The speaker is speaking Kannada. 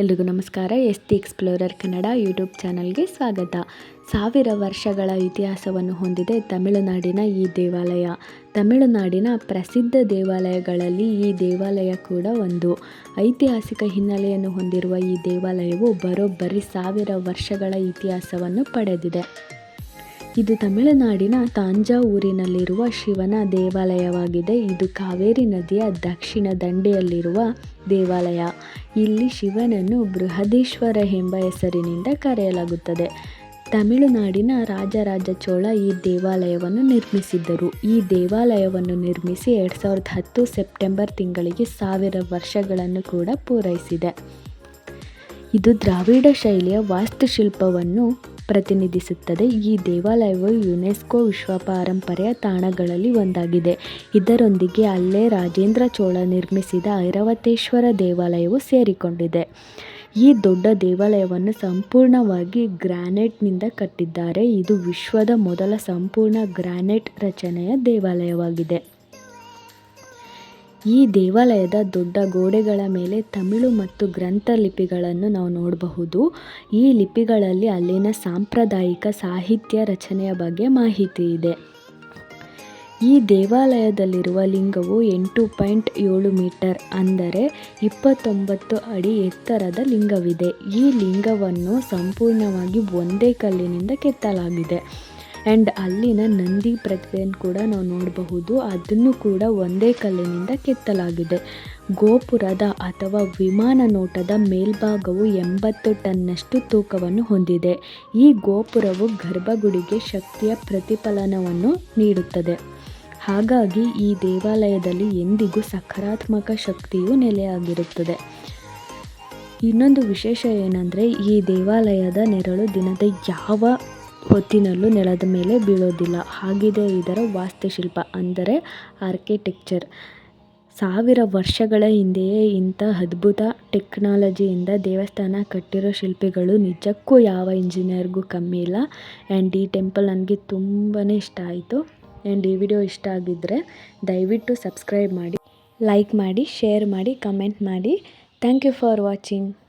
ಎಲ್ರಿಗೂ ನಮಸ್ಕಾರ. S T explorer Kannada YouTube ಚಾನಲ್ಗೆ ಸ್ವಾಗತ. ಸಾವಿರ ವರ್ಷಗಳ ಇತಿಹಾಸವನ್ನು ಹೊಂದಿದೆ ತಮಿಳುನಾಡಿನ ಈ ದೇವಾಲಯ. ತಮಿಳುನಾಡಿನ ಪ್ರಸಿದ್ಧ ದೇವಾಲಯಗಳಲ್ಲಿ ಈ ದೇವಾಲಯ ಕೂಡ ಒಂದು. ಐತಿಹಾಸಿಕ ಹಿನ್ನೆಲೆಯನ್ನು ಹೊಂದಿರುವ ಈ ದೇವಾಲಯವು ಬರೋಬ್ಬರಿ ಸಾವಿರ ವರ್ಷಗಳ ಇತಿಹಾಸವನ್ನು ಪಡೆದಿದೆ. ಇದು ತಮಿಳುನಾಡಿನ ತಾಂಜಾವೂರಿನಲ್ಲಿರುವ ಶಿವನ ದೇವಾಲಯವಾಗಿದೆ. ಇದು ಕಾವೇರಿ ನದಿಯ ದಕ್ಷಿಣ ದಂಡೆಯಲ್ಲಿರುವ ದೇವಾಲಯ. ಇಲ್ಲಿ ಶಿವನನ್ನು ಬೃಹದೀಶ್ವರ ಎಂಬ ಹೆಸರಿನಿಂದ ಕರೆಯಲಾಗುತ್ತದೆ. ತಮಿಳುನಾಡಿನ ರಾಜರಾಜ ಚೋಳ ಈ ದೇವಾಲಯವನ್ನು ನಿರ್ಮಿಸಿದ್ದರು. ಈ ದೇವಾಲಯವನ್ನು ನಿರ್ಮಿಸಿ ಎರಡು ಸಾವಿರದ ಹತ್ತು ಸೆಪ್ಟೆಂಬರ್ ತಿಂಗಳಿಗೆ ಸಾವಿರ ವರ್ಷಗಳನ್ನು ಕೂಡ ಪೂರೈಸಿದೆ. ಇದು ದ್ರಾವಿಡ ಶೈಲಿಯ ವಾಸ್ತುಶಿಲ್ಪವನ್ನು ಪ್ರತಿನಿಧಿಸುತ್ತದೆ. ಈ ದೇವಾಲಯವು ಯುನೆಸ್ಕೋ ವಿಶ್ವ ಪಾರಂಪರ್ಯ ತಾಣಗಳಲ್ಲಿ ಒಂದಾಗಿದೆ. ಇದರೊಂದಿಗೆ ಅಲ್ಲೇ ರಾಜೇಂದ್ರ ಚೋಳ ನಿರ್ಮಿಸಿದ ಐರಾವತೇಶ್ವರ ದೇವಾಲಯವು ಸೇರಿಕೊಂಡಿದೆ. ಈ ದೊಡ್ಡ ದೇವಾಲಯವನ್ನು ಸಂಪೂರ್ಣವಾಗಿ ಗ್ರಾನೈಟ್ನಿಂದ ಕಟ್ಟಿದ್ದಾರೆ. ಇದು ವಿಶ್ವದ ಮೊದಲ ಸಂಪೂರ್ಣ ಗ್ರಾನೈಟ್ ರಚನೆಯ ದೇವಾಲಯವಾಗಿದೆ. ಈ ದೇವಾಲಯದ ದೊಡ್ಡ ಗೋಡೆಗಳ ಮೇಲೆ ತಮಿಳು ಮತ್ತು ಗ್ರಂಥ ಲಿಪಿಗಳನ್ನು ನಾವು ನೋಡಬಹುದು. ಈ ಲಿಪಿಗಳಲ್ಲಿ ಅಲ್ಲಿನ ಸಾಂಪ್ರದಾಯಿಕ ಸಾಹಿತ್ಯ ರಚನೆಯ ಬಗ್ಗೆ ಮಾಹಿತಿ ಇದೆ. ಈ ದೇವಾಲಯದಲ್ಲಿರುವ ಲಿಂಗವು ಎಂಟು ಪಾಯಿಂಟ್ ಏಳು ಮೀಟರ್ ಅಂದರೆ ಇಪ್ಪತ್ತೊಂಬತ್ತು ಅಡಿ ಎತ್ತರದ ಲಿಂಗವಿದೆ. ಈ ಲಿಂಗವನ್ನು ಸಂಪೂರ್ಣವಾಗಿ ಒಂದೇ ಕಲ್ಲಿನಿಂದ ಕೆತ್ತಲಾಗಿದೆ. ಆ್ಯಂಡ್ ಅಲ್ಲಿನ ನಂದಿ ಪ್ರತಿಭೆಯನ್ನು ಕೂಡ ನಾವು ನೋಡಬಹುದು. ಅದನ್ನು ಕೂಡ ಒಂದೇ ಕಲ್ಲಿನಿಂದ ಕೆತ್ತಲಾಗಿದೆ. ಗೋಪುರದ ಅಥವಾ ವಿಮಾನ ನೋಟದ ಮೇಲ್ಭಾಗವು ಎಂಬತ್ತು ಟನ್ನಷ್ಟು ತೂಕವನ್ನು ಹೊಂದಿದೆ. ಈ ಗೋಪುರವು ಗರ್ಭಗುಡಿಗೆ ಶಕ್ತಿಯ ಪ್ರತಿಫಲನವನ್ನು ನೀಡುತ್ತದೆ. ಹಾಗಾಗಿ ಈ ದೇವಾಲಯದಲ್ಲಿ ಎಂದಿಗೂ ಸಕಾರಾತ್ಮಕ ಶಕ್ತಿಯು ನೆಲೆಯಾಗಿರುತ್ತದೆ. ಇನ್ನೊಂದು ವಿಶೇಷ ಏನಂದರೆ ಈ ದೇವಾಲಯದ ನೆರಳು ದಿನದ ಯಾವ ಹೊತ್ತಿನಲ್ಲೂ ನೆಲದ ಮೇಲೆ ಬೀಳೋದಿಲ್ಲ. ಹಾಗಿದೆ ಇದರ ವಾಸ್ತುಶಿಲ್ಪ. ಅಂದರೆ ಆರ್ಕಿಟೆಕ್ಚರ್. ಸಾವಿರ ವರ್ಷಗಳ ಹಿಂದೆಯೇ ಇಂಥ ಅದ್ಭುತ ಟೆಕ್ನಾಲಜಿಯಿಂದ ದೇವಸ್ಥಾನ ಕಟ್ಟಿರೋ ಶಿಲ್ಪಿಗಳು ನಿಜಕ್ಕೂ ಯಾವ ಇಂಜಿನಿಯರ್ಗೂ ಕಮ್ಮಿ ಇಲ್ಲ. ಆ್ಯಂಡ್ ಈ ಟೆಂಪಲ್ ನನಗೆ ತುಂಬಾ ಇಷ್ಟ ಆಯಿತು. ಆ್ಯಂಡ್ ಈ ವಿಡಿಯೋ ಇಷ್ಟ ಆಗಿದ್ದರೆ ದಯವಿಟ್ಟು ಸಬ್ಸ್ಕ್ರೈಬ್ ಮಾಡಿ, ಲೈಕ್ ಮಾಡಿ, ಶೇರ್ ಮಾಡಿ, ಕಮೆಂಟ್ ಮಾಡಿ. Thank you for watching.